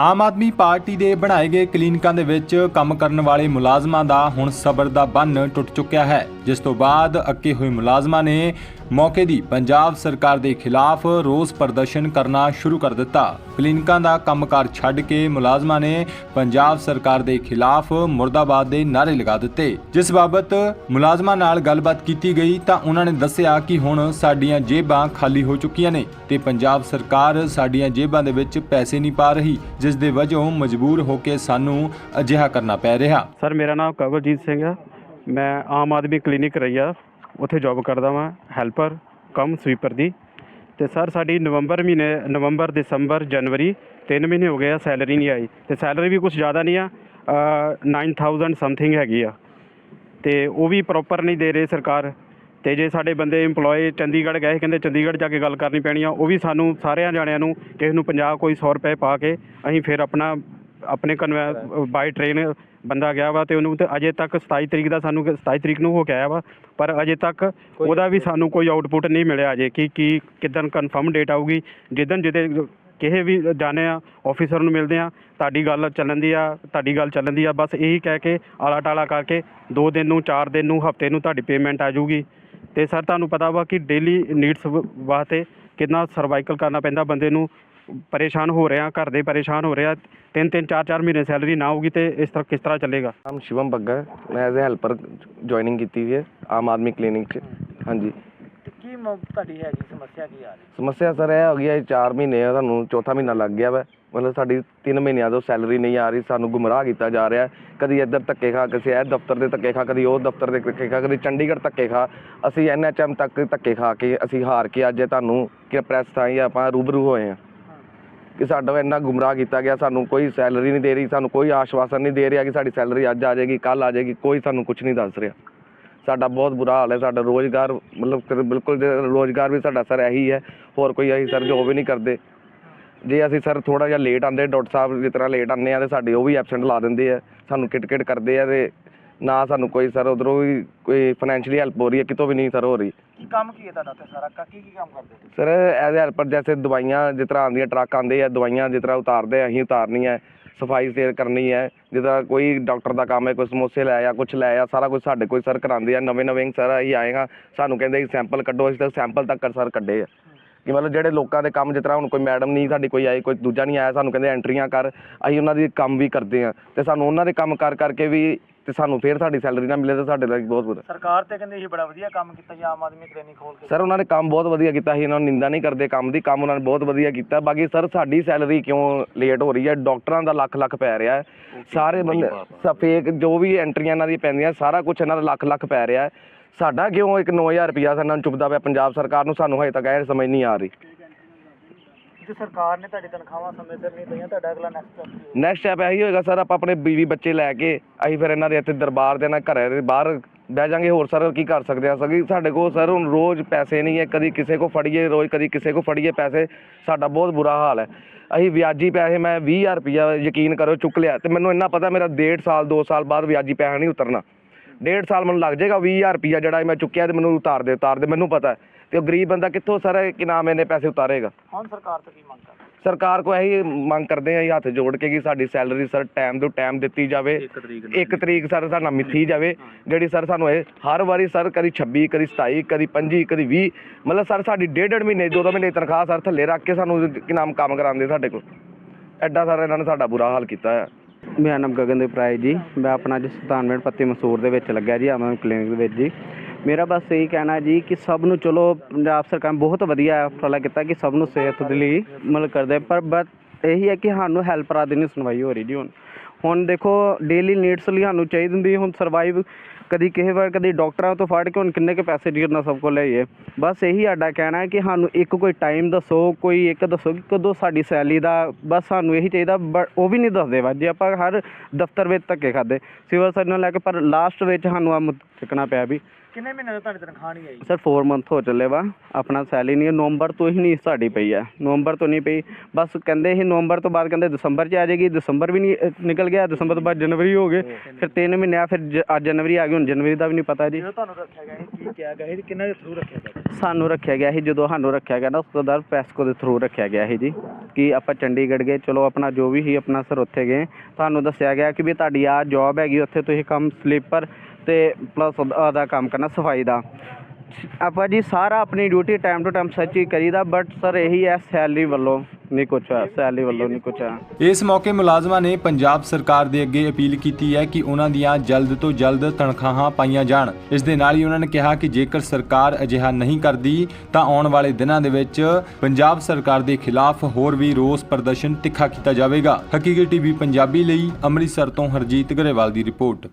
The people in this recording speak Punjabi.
ਆਮ ਆਦਮੀ ਪਾਰਟੀ ਦੇ ਬਣਾਏ ਗਏ ਕਲੀਨਿਕਾਂ ਦੇ ਵਿੱਚ ਕੰਮ ਕਰਨ ਵਾਲੇ ਮੁਲਾਜ਼ਮਾਂ ਦਾ ਹੁਣ ਸਬਰ ਦਾ ਬੰਨ ਟੁੱਟ ਚੁੱਕਿਆ ਹੈ, ਜਿਸ ਤੋਂ ਬਾਅਦ ਅੱਕੇ ਹੋਏ ਮੁਲਾਜ਼ਮਾਂ ਨੇ ਮੌਕੇ ਦੀ ਪੰਜਾਬ ਸਰਕਾਰ ਦੇ ਖਿਲਾਫ ਰੋਸ ਪ੍ਰਦਰਸ਼ਨ ਕਰਨਾ ਸ਼ੁਰੂ ਕਰ ਦਿੱਤਾ। ਕਲੀਨਿਕਾਂ ਦਾ ਕੰਮਕਾਰ ਛੱਡ ਕੇ ਮੁਲਾਜ਼ਮਾਂ ਨੇ ਪੰਜਾਬ ਸਰਕਾਰ ਦੇ ਖਿਲਾਫ ਮੁਰਦਾਬਾਦ ਦੇ ਨਾਅਰੇ ਲਗਾ ਦਿੱਤੇ। ਜਿਸ ਬਾਬਤ ਮੁਲਾਜ਼ਮਾਂ ਨਾਲ ਗੱਲਬਾਤ ਕੀਤੀ ਗਈ ਤਾਂ ਉਹਨਾਂ ਨੇ ਦੱਸਿਆ ਕਿ ਹੁਣ ਸਾਡੀਆਂ ਜੇਬਾਂ ਖਾਲੀ ਹੋ ਚੁੱਕੀਆਂ ਨੇ ਤੇ ਪੰਜਾਬ ਸਰਕਾਰ ਸਾਡੀਆਂ ਜੇਬਾਂ ਦੇ ਵਿੱਚ ਪੈਸੇ ਨਹੀਂ ਪਾ ਰਹੀ ਜਿਸ ਦੇ ਵਜੋਂ ਮਜਬੂਰ ਹੋ ਕੇ ਸਾਨੂੰ ਅਜਿਹਾ ਕਰਨਾ ਪੈ ਰਿਹਾ। ਸਰ ਮੇਰਾ ਨਾਮ ਕਵਲਜੀਤ ਸਿੰਘ ਹੈ। ਮੈਂ ਆਮ ਆਦਮੀ ਕਲੀਨਿਕ ਰਈਆ। ਉੱਥੇ ਜੌਬ ਕਰਦਾ ਵਾਂ ਹੈਲਪਰ ਕਮ ਸਵੀਪਰ ਦੀ। ਤੇ ਸਰ ਸਾਡੀ ਨਵੰਬਰ ਮਹੀਨੇ ਨਵੰਬਰ ਦਸੰਬਰ ਜਨਵਰੀ ਤਿੰਨ ਮਹੀਨੇ ਹੋ ਗਏ ਆ ਸੈਲਰੀ ਨਹੀਂ ਆਈ। ਤੇ ਸੈਲਰੀ ਵੀ ਕੁਝ ਜ਼ਿਆਦਾ ਨਹੀਂ ਆ। ਅ, 9000 ਸਮਥਿੰਗ ਹੈਗੀ ਆ। ਤੇ ਉਹ ਵੀ ਪ੍ਰੋਪਰ ਨਹੀਂ ਦੇ ਰਹੇ ਸਰਕਾਰ। ਤੇ ਜੇ ਸਾਡੇ ਬੰਦੇ EMPLOYE ਚੰਡੀਗੜ੍ਹ ਗਏ ਕਹਿੰਦੇ ਚੰਡੀਗੜ੍ਹ ਜਾ ਕੇ ਗੱਲ ਕਰਨੀ ਪੈਣੀ ਆ ਉਹ ਵੀ ਸਾਨੂੰ ਸਾਰਿਆਂ ਜਾਣਿਆਂ ਨੂੰ ਕਿਸੇ ਨੂੰ 50 ਕੋਈ 100 ਰੁਪਏ ਪਾ ਕੇ ਅਸੀਂ ਫਿਰ ਆਪਣਾ ਆਪਣੇ ਕਨਵੈ ਬਾਈ ਟ੍ਰੇਨ ਬੰਦਾ ਗਿਆ ਵਾ ਤੇ ਉਹਨੂੰ ਤੇ ਅਜੇ ਤੱਕ 27 ਤਰੀਕ ਦਾ ਸਾਨੂੰ 27 ਤਰੀਕ ਨੂੰ ਹੋ ਕੇ ਆਇਆ ਵਾ ਪਰ ਅਜੇ ਤੱਕ ਉਹਦਾ ਵੀ ਸਾਨੂੰ ਕੋਈ ਆਊਟਪੁੱਟ ਨਹੀਂ ਮਿਲਿਆ ਅਜੇ ਕਿ ਕੀ ਕਿਦਨ ਕਨਫਰਮ ਡੇਟ ਆਊਗੀ। ਜਿੱਦਨ ਜਿਹਦੇ ਕਿਸੇ ਵੀ ਜਾਣੇ ਆ ਆਫੀਸਰ ਨੂੰ ਮਿਲਦੇ ਆ ਤੁਹਾਡੀ ਗੱਲ ਚੱਲਣ ਦੀ ਆ ਤੁਹਾਡੀ ਗੱਲ ਚੱਲਣ ਦੀ ਆ ਬਸ ਇਹੀ ਕਹਿ ਕੇ ਆਲਾ ਟਾਲਾ ਕਰਕੇ 2 ਦਿਨ ਨੂੰ 4 ਦਿਨ ਨੂੰ ਹਫ਼ਤੇ ਨੂੰ ਤੁਹਾਡੀ ਪੇਮੈਂਟ ਆ ਜਾਊਗੀ। ਤੇ ਸਰ, ਤੁਹਾਨੂੰ ਪਤਾ ਵਾ ਕਿ ਡੇਲੀ ਨੀਡਸ ਵਾਸਤੇ ਕਿੰਨਾ ਸਰਵਾਈਕਲ ਕਰਨਾ ਪੈਂਦਾ, ਬੰਦੇ ਨੂੰ ਪਰੇਸ਼ਾਨ ਹੋ ਰਿਹਾ, ਘਰ ਦੇ ਪਰੇਸ਼ਾਨ ਹੋ ਰਿਹਾ, ਤਿੰਨ ਤਿੰਨ, ਚਾਰ ਚਾਰ ਮਹੀਨੇ ਸੈਲਰੀ ਨਾ ਹੋਊਗੀ ਤੇ ਇਸ ਤਰ੍ਹਾਂ ਕਿਸ ਤਰ੍ਹਾਂ ਚੱਲੇਗਾ ਨਾਮ ਸ਼ਿਵਮ ਬੱਗਾ ਹੈ। ਮੈਂ ਐਜ਼ ਅ ਹੈਲਪਰ ਜੁਆਇਨਿੰਗ ਕੀਤੀ ਹੋਈ ਹੈ, ਆਮ ਆਦਮੀ ਕਲੀਨਿਕ 'ਚ, ਹਾਂਜੀ ਕੀ ਮ- ਤੁਹਾਡੀ ਹੈਗੀ ਸਮੱਸਿਆ ਕੀ ਆ ਰਹੀ? ਸਮੱਸਿਆ ਸਰ ਇਹ ਹੋ ਗਈ ਹੈ 4 ਮਹੀਨੇ ਆ, ਤੁਹਾਨੂੰ ਚੌਥਾ ਮਹੀਨਾ ਲੱਗ ਗਿਆ ਵਾ। ਮਤਲਬ ਸਾਡੀ 3 ਮਹੀਨਿਆਂ ਤੋਂ ਸੈਲਰੀ ਨਹੀਂ ਆ ਰਹੀ, ਸਾਨੂੰ ਗੁੰਮਰਾਹ ਕੀਤਾ ਜਾ ਰਿਹਾ। ਹੈ। ਕਦੀ ਇੱਧਰ ਧੱਕੇ ਖਾ ਕਿਸੇ ਇਹ ਦਫ਼ਤਰ ਦੇ ਧੱਕੇ ਖਾ, ਕਦੀ ਉਹ ਦਫ਼ਤਰ ਦੇ ਧੱਕੇ ਖਾ, ਕਦੀ ਚੰਡੀਗੜ੍ਹ ਧੱਕੇ ਖਾ। ਅਸੀਂ ਐਨਐਚਐਮ ਤੱਕ ਧੱਕੇ ਖਾ ਕੇ ਅਸੀਂ ਹਾਰ ਕੇ ਅੱਜ ਤੁਹਾਨੂੰ ਕਿ ਪ੍ਰੈਸ ਥਾਈ ਆਪਾਂ ਰੂਬਰੂ ਹੋਏ ਹਾਂ। ਕਿ ਸਾਡਾ ਇੰਨਾ ਗੁੰਮਰਾਹ ਕੀਤਾ ਗਿਆ, ਸਾਨੂੰ ਕੋਈ ਸੈਲਰੀ ਨਹੀਂ ਦੇ ਰਹੀ, ਸਾਨੂੰ ਕੋਈ ਆਸ਼ਵਾਸਨ ਨਹੀਂ ਦੇ ਰਿਹਾ ਕਿ ਸਾਡੀ ਸੈਲਰੀ ਅੱਜ ਆ ਜਾਏਗੀ ਕੱਲ ਆ ਜਾਏਗੀ, ਕੋਈ ਸਾਨੂੰ ਕੁਝ ਨਹੀਂ ਦੱਸ ਰਿਹਾ। ਸਾਡਾ ਬਹੁਤ ਬੁਰਾ ਹਾਲ ਹੈ ਸਾਡਾ ਰੋਜ਼ਗਾਰ ਮਤਲਬ ਕਿ ਬਿਲਕੁਲ ਜੇ ਰੋਜ਼ਗਾਰ ਵੀ ਸਾਡਾ ਸਰ ਇਹੀ ਹੈ ਹੋਰ ਕੋਈ ਅਸੀਂ ਸਰ ਜੋਬ ਵੀ ਨਹੀਂ ਕਰਦੇ। ਜੇ ਅਸੀਂ ਸਰ ਥੋੜਾ ਜਿਹਾ ਲੇਟ ਆਂਦੇ ਡਾਕਟਰ ਸਾਹਿਬ ਜਿਸ ਤਰ੍ਹਾਂ ਲੇਟ ਆਉਂਦੇ ਆ ਤੇ ਸਾਡੇ ਉਹ ਵੀ ਐਬਸੈਂਟ ਲਾ ਦਿੰਦੇ ਆ ਸਾਨੂੰ ਕਿਟ ਕਿਟ ਕਰਦੇ ਆ ਤੇ ਨਾ ਸਾਨੂੰ ਕੋਈ ਸਰ ਉਧਰੋਂ ਵੀ ਕੋਈ ਫਾਈਨੈਂਸ਼ੀਅਲੀ ਹੈਲਪ ਹੋ ਰਹੀ ਹੈ ਕਿਤੋਂ ਵੀ ਨਹੀਂ ਸਰ ਹੋ ਰਹੀ। ਕੀ ਕੰਮ ਕੀ ਹੈ ਤੁਹਾਡਾ ਤੇ ਸਾਰਾ? ਕ- ਕੀ ਕੰਮ ਕਰਦੇ ਤੁਸੀਂ? ਸਰ ਐਜ਼ ਹੈਲਪਰ ਜੈਸੇ ਦਵਾਈਆਂ ਜਿਸ ਤਰ੍ਹਾਂ ਆਉਂਦੀਆਂ ਟਰੱਕ ਆਉਂਦੇ ਆ ਦਵਾਈਆਂ ਜਿਸ ਤਰ੍ਹਾਂ ਉਤਾਰਦੇ ਆ ਅਸੀਂ ਉਤਾਰਨੀ ਹੈ ਸਫ਼ਾਈ ਸੇਰ ਕਰਨੀ ਹੈ ਜਿਸ ਕੋਈ ਡਾਕਟਰ ਦਾ ਕੰਮ ਹੈ, ਕੋਈ ਸਮੋਸੇ ਲੈ ਆ ਕੁਝ ਲੈ ਆ, ਸਾਰਾ ਕੁਝ ਸਾਡੇ ਕੋਲ ਸਰ ਕਰਾਉਂਦੇ ਆ, ਨਵੇਂ ਨਵੇਂ ਸਰ ਅਸੀਂ ਆਏਗਾ ਸਾਨੂੰ ਕਹਿੰਦੇ ਸੈਂਪਲ ਕੱਢੋ, ਅਸੀਂ ਤਾਂ ਸੈਂਪਲ ਤੱਕ ਸਰ ਕੱਢੇ ਆ। ਕਿ ਮਤਲਬ ਜਿਹੜੇ ਲੋਕਾਂ ਦੇ ਕੰਮ, ਜਿਸ ਤਰ੍ਹਾਂ ਹੁਣ ਕੋਈ ਮੈਡਮ ਨਹੀਂ ਸਾਡੀ ਕੋਈ ਆਈ ਕੋਈ ਦੂਜਾ ਨਹੀਂ ਆਇਆ, ਸਾਨੂੰ ਕਹਿੰਦੇ ਐਂਟਰੀਆਂ ਕਰ, ਅਸੀਂ ਉਹਨਾਂ ਦੀ ਕੰਮ ਵੀ ਕਰਦੇ ਆ ਤੇ ਸਾਨੂੰ ਉਹਨਾਂ ਦੇ ਕੰਮ ਕਰ ਕਰਕੇ ਵੀ ਤੇ ਸਾਨੂੰ ਫੇਰ ਸਾਡੀ ਸੈਲਰੀ ਨਾ ਮਿਲੇ ਤਾਂ ਸਾਡੇ ਲਈ ਬਹੁਤ ਬੁਰਾ। ਸਰਕਾਰ ਤੇ ਕਹਿੰਦੇ ਇਹ ਬੜਾ ਵਧੀਆ ਕੰਮ ਕੀਤਾ ਜੀ ਆਮ ਆਦਮੀ ਕਲੀਨਿਕ ਖੋਲ ਕੇ ਸਰ ਉਹਨਾਂ ਨੇ ਕੰਮ ਬਹੁਤ ਵਧੀਆ ਕੀਤਾ ਸੀ ਇਹਨਾਂ ਨੂੰ ਨਿੰਦਾ ਨਹੀਂ ਕਰਦੇ ਕੰਮ ਦੀ ਕੰਮ ਉਹਨਾਂ ਨੇ ਬਹੁਤ ਵਧੀਆ ਕੀਤਾ। ਬਾਕੀ ਸਰ ਸਾਡੀ ਸੈਲਰੀ ਕਿਉਂ ਲੇਟ ਹੋ ਰਹੀ ਹੈ? ਡਾਕਟਰਾਂ ਦਾ ਲੱਖ ਲੱਖ ਪੈ ਰਿਹਾ ਹੈ। ਸਾਰੇ ਬੰਦੇ ਫੇਕ ਜੋ ਵੀ ਐਂਟਰੀਆਂ ਇਹਨਾਂ ਦੀ ਪੈਂਦੀਆਂ ਸਾਰਾ ਕੁਝ ਇਹਨਾਂ ਦਾ ਲੱਖ ਲੱਖ ਪੈ ਰਿਹਾ ਹੈ। ਸਾਡਾ ਕਿਉਂ ਇੱਕ 9000 ਰੁਪਿਆ ਇਹਨਾਂ ਨੂੰ ਚੁੱਭਦਾ ਪਿਆ ਪੰਜਾਬ ਸਰਕਾਰ ਨੂੰ? ਸਾਨੂੰ ਹਜੇ ਤੱਕ ਇਹ ਸਮਝ ਨਹੀਂ ਆ ਰਹੀ। ਜੇ ਸਰਕਾਰ ਨੇ ਤੁਹਾਡੀ ਤਨਖਾਹਾਂ ਸਮੇਂ ਸਿਰ ਨਹੀਂ ਦਈਆਂ ਤੁਹਾਡਾ ਅਗਲਾ ਨੈਕਸਟ ਸਟੈਪ ਨੈਕਸਟ ਸਟੈਪ ਇਹੀ ਹੋਏਗਾ ਸਰ ਆਪਾਂ ਆਪਣੇ ਬੀਵੀ ਬੱਚੇ ਲੈ ਕੇ ਅਸੀਂ ਫਿਰ ਇਹਨਾਂ ਦੇ ਇੱਥੇ ਦਰਬਾਰ ਦੇ ਨਾਲ ਘਰੇ ਦੇ ਬਾਹਰ ਬਹਿ ਜਾਾਂਗੇ। ਹੋਰ ਸਰ ਕੀ ਕਰ ਸਕਦੇ ਆ? ਸਕੀ ਸਾਡੇ ਕੋਲ ਸਰ ਹੁਣ ਰੋਜ਼ ਪੈਸੇ ਨਹੀਂ ਹੈ, ਕਦੀ ਕਿਸੇ ਕੋ ਫੜੀਏ, ਰੋਜ਼ ਕਦੀ ਕਿਸੇ ਕੋ ਫੜੀਏ ਪੈਸੇ। ਸਾਡਾ ਬਹੁਤ ਬੁਰਾ ਹਾਲ ਹੈ। ਅਸੀਂ ਵਿਆਜੀ ਪੈਸੇ, ਮੈਂ 20000 ਰੁਪਇਆ ਯਕੀਨ ਕਰੋ ਚੁੱਕ ਲਿਆ। ਤੇ ਮੈਨੂੰ ਇੰਨਾ ਪਤਾ ਮੇਰਾ ਡੇਢ ਸਾਲ 2 ਸਾਲ ਬਾਅਦ ਵਿਆਜੀ ਪੈਸਾ ਨਹੀਂ ਉਤਰਨਾ। ਡੇਢ ਸਾਲ ਮੈਨੂੰ ਲੱਗ ਜਾਏਗਾ 20000 ਰੁਪਇਆ ਜਿਹੜਾ ਮੈਂ ਚੁੱਕਿਆ ਤੇ ਮੈਨੂੰ ਉਤਾਰ ਦੇ ਉਤਾਰ ਦੇ ਮੈਨੂੰ ਪਤਾ ਹੈ। ਤੇ ਉਹ ਗਰੀਬ ਬੰਦਾ ਕਿੱਥੋਂ ਸਰ ਕਿ ਨਾਮ ਇਹਨੇ ਪੈਸੇ ਉਤਾਰੇਗਾ? ਹੁਣ ਸਰਕਾਰ ਤੋਂ ਕੀ ਮੰਗ ਕਰਦੇ? ਸਰਕਾਰ ਕੋ ਇਹੀ ਮੰਗ ਕਰਦੇ ਆ ਜੀ ਹੱਥ ਜੋੜ ਕੇ ਕਿ ਸਾਡੀ ਸੈਲਰੀ ਸਰ ਟਾਈਮ ਤੋਂ ਟਾਈਮ ਦਿੱਤੀ ਜਾਵੇ। ਇੱਕ ਤਰੀਕ ਸਰ ਸਾਡਾ ਮਿੱਥੀ ਜਾਵੇ ਜਿਹੜੀ ਸਰ ਸਾਨੂੰ ਇਹ ਹਰ ਵਾਰੀ ਸਰ ਕਦੀ 26 ਕਦੀ 27 ਕਦੀ 25 ਕਦੀ 20 ਮਤਲਬ ਸਰ ਸਾਡੀ ਡੇਢ ਡੇਢ ਮਹੀਨੇ ਦੋ ਦੋ ਮਹੀਨੇ ਦੀ ਤਨਖਾਹ ਸਰ ਥੱਲੇ ਰੱਖ ਕੇ ਸਾਨੂੰ ਕੀ ਨਾਮ ਕੰਮ ਕਰਾਉਂਦੇ ਸਾਡੇ ਕੋਲ। ਐਡਾ ਸਰ ਇਹਨਾਂ ਨੇ ਸਾਡਾ ਬੁਰਾ ਹਾਲ ਕੀਤਾ ਹੈ ਮੇਰਾ ਨਾਮ ਗਗਨਦੀਪ ਰਾਏ ਜੀ ਮੈਂ ਆਪਣਾ ਜੀ ਸੁਲਤਾਨਵਿੰਡ ਪੱਤੀ ਮਸੂਰ ਦੇ ਵਿੱਚ ਲੱਗਿਆ ਜੀ ਆਮ ਕਲੀਨਿਕ ਦੇ ਵਿੱਚ ਜੀ। ਮੇਰਾ ਬਸ ਇਹੀ ਕਹਿਣਾ ਜੀ ਕਿ ਸਭ ਨੂੰ ਚਲੋ, ਪੰਜਾਬ ਸਰਕਾਰ ਨੇ ਬਹੁਤ ਵਧੀਆ ਉਪਰਾਲਾ ਕੀਤਾ ਕਿ ਸਭ ਨੂੰ ਸਿਹਤ ਦੇ ਲਈ ਮਤਲਬ ਕਰਦੇ ਪਰ ਬਟ ਇਹੀ ਹੈ ਕਿ ਸਾਨੂੰ ਹੈਲਪਰਾਂ ਦੀ ਨਹੀਂ ਸੁਣਵਾਈ ਹੋ ਰਹੀ ਜੀ ਹੁਣ। ਹੁਣ ਦੇਖੋ ਡੇਲੀ ਨੀਡਸ ਲਈ ਸਾਨੂੰ ਚਾਹੀਦੀ ਹੁੰਦੀ ਹੁਣ ਸਰਵਾਈਵ ਕਦੀ ਕਿਸੇ ਵਾਰ ਕਦੀ ਡਾਕਟਰਾਂ ਤੋਂ ਫੜ ਕੇ ਹੁਣ ਕਿੰਨੇ ਕੁ ਪੈਸੇ ਡੀਰਨਾ ਸਭ ਕੋਲ ਲਈਏ ਬਸ ਇਹੀ ਸਾਡਾ ਕਹਿਣਾ ਹੈ ਕਿ ਸਾਨੂੰ ਇੱਕ ਕੋਈ ਟਾਈਮ ਦੱਸੋ, ਕੋਈ ਇੱਕ ਦੱਸੋ ਕਿ ਕਦੋਂ ਸਾਡੀ ਸੈਲਰੀ ਦਾ ਬਸ ਸਾਨੂੰ ਇਹੀ ਚਾਹੀਦਾ ਬਟ ਉਹ ਵੀ ਨਹੀਂ ਦੱਸਦੇ ਵਾ ਜੇ ਆਪਾਂ ਹਰ ਦਫ਼ਤਰ ਵਿੱਚ ਧੱਕੇ ਖਾਦੇ ਸਿਵਲ ਸਰਜਨ ਲੈ ਕੇ, ਪਰ ਲਾਸਟ ਵਿੱਚ ਸਾਨੂੰ ਆ ਮੁੱਦ ਚੱਕਣਾ ਪਿਆ ਵੀ ਕਿੰਨੇ ਮਹੀਨੇ ਤੋਂ ਤੁਹਾਡੀ ਤਨਖਾਹ ਨਹੀਂ ਆਈ? ਸਰ 4 ਮੰਥ ਹੋ ਚੱਲੇ ਵਾ। ਆਪਣਾ ਸੈਲਰੀ ਨਹੀਂ ਨਵੰਬਰ ਤੋਂ ਹੀ ਨਹੀਂ ਸਾਡੀ ਪਈ ਹੈ ਨਵੰਬਰ ਤੋਂ ਨਹੀਂ ਪਈ। ਬਸ ਕਹਿੰਦੇ ਸੀ ਨਵੰਬਰ ਤੋਂ ਬਾਅਦ ਕਹਿੰਦੇ ਦਸੰਬਰ 'ਚ ਆ ਜਾਏਗੀ। ਦਸੰਬਰ ਵੀ ਨਹੀਂ ਨਿਕਲ ਗਿਆ। ਦਸੰਬਰ ਤੋਂ ਬਾਅਦ ਜਨਵਰੀ ਹੋ ਗਏ। ਫਿਰ 3 ਮਹੀਨੇ ਆ ਫਿਰ ਜ- ਅੱਜ ਜਨਵਰੀ ਆ ਗਈ ਹੁਣ ਜਨਵਰੀ ਦਾ ਵੀ ਨਹੀਂ ਪਤਾ ਜੀ। ਜਦੋਂ ਤੁਹਾਨੂੰ ਰੱਖਿਆ ਗਿਆ ਸੀ ਕੀ ਕਿਹਾ ਗਿਆ ਸੀ ਤੇ ਕਿੰਨਾ ਦੇ ਥਰੂ ਰੱਖਿਆ ਗਿਆ? ਸੀ? ਸਾਨੂੰ ਰੱਖਿਆ ਗਿਆ ਸੀ ਜਦੋਂ ਸਾਨੂੰ ਰੱਖਿਆ ਗਿਆ ਨਾ ਉਸ ਤੋਂ ਬਾਅਦ ਪੈਸਕੋ ਦੇ ਥਰੂ ਰੱਖਿਆ ਗਿਆ ਸੀ ਜੀ। ਕਿ ਆਪਾਂ ਚੰਡੀਗੜ੍ਹ ਗਏ ਚਲੋ ਆਪਣਾ ਜੋ ਵੀ ਸੀ ਆਪਣਾ ਸਰ ਉੱਥੇ ਗਏ। ਤੁਹਾਨੂੰ ਦੱਸਿਆ ਗਿਆ ਕਿ ਵੀ ਤੁਹਾਡੀ ਆ ਜੌਬ ਹੈਗੀ ਉੱਥੇ ਤੁਸੀਂ ਕੰਮ ਸਲੀਪਰ ਤੇ ਪਲੱਸ ਉਹਦਾ ਕੰਮ ਕਰਨਾ ਸਫ਼ਾਈ ਦਾ। ਆਪਾਂ ਜੀ ਸਾਰਾ ਆਪਣੀ ਡਿਊਟੀ ਟਾਈਮ ਟੂ ਟਾਈਮ ਸੱਚ ਹੀ ਕਰੀਦਾ ਬਟ ਸਰ ਇਹੀ ਹੈ ਸੈਲਰੀ ਵੱਲੋਂ ਨਹੀਂ ਕੁਛ ਹੈ ਸੈਲਰੀ ਵੱਲੋਂ ਨਹੀਂ ਕੁਛ। ਹੈ ਇਸ ਮੌਕੇ ਮੁਲਾਜ਼ਮਾਂ ਨੇ ਪੰਜਾਬ ਸਰਕਾਰ ਦੇ ਅੱਗੇ ਅਪੀਲ ਕੀਤੀ ਹੈ ਕਿ ਉਹਨਾਂ ਦੀਆਂ ਜਲਦ ਤੋਂ ਜਲਦ ਤਨਖਾਹਾਂ ਪਾਈਆਂ ਜਾਣ। ਇਸ ਦੇ ਨਾਲ ਹੀ ਉਹਨਾਂ ਨੇ ਕਿਹਾ ਕਿ ਜੇਕਰ ਸਰਕਾਰ ਅਜਿਹਾ ਨਹੀਂ ਕਰਦੀ, ਤਾਂ ਆਉਣ ਵਾਲੇ ਦਿਨਾਂ ਦੇ ਵਿੱਚ ਪੰਜਾਬ ਸਰਕਾਰ ਦੇ ਖਿਲਾਫ ਹੋਰ ਵੀ ਰੋਸ ਪ੍ਰਦਰਸ਼ਨ ਤਿੱਖਾ ਕੀਤਾ ਜਾਵੇਗਾ। ਹਕੀਕੀ ਟੀਵੀ ਪੰਜਾਬੀ ਲਈ ਅੰਮ੍ਰਿਤਸਰ ਤੋਂ ਹਰਜੀਤ ਗਰੇਵਾਲ ਦੀ ਰਿਪੋਰਟ।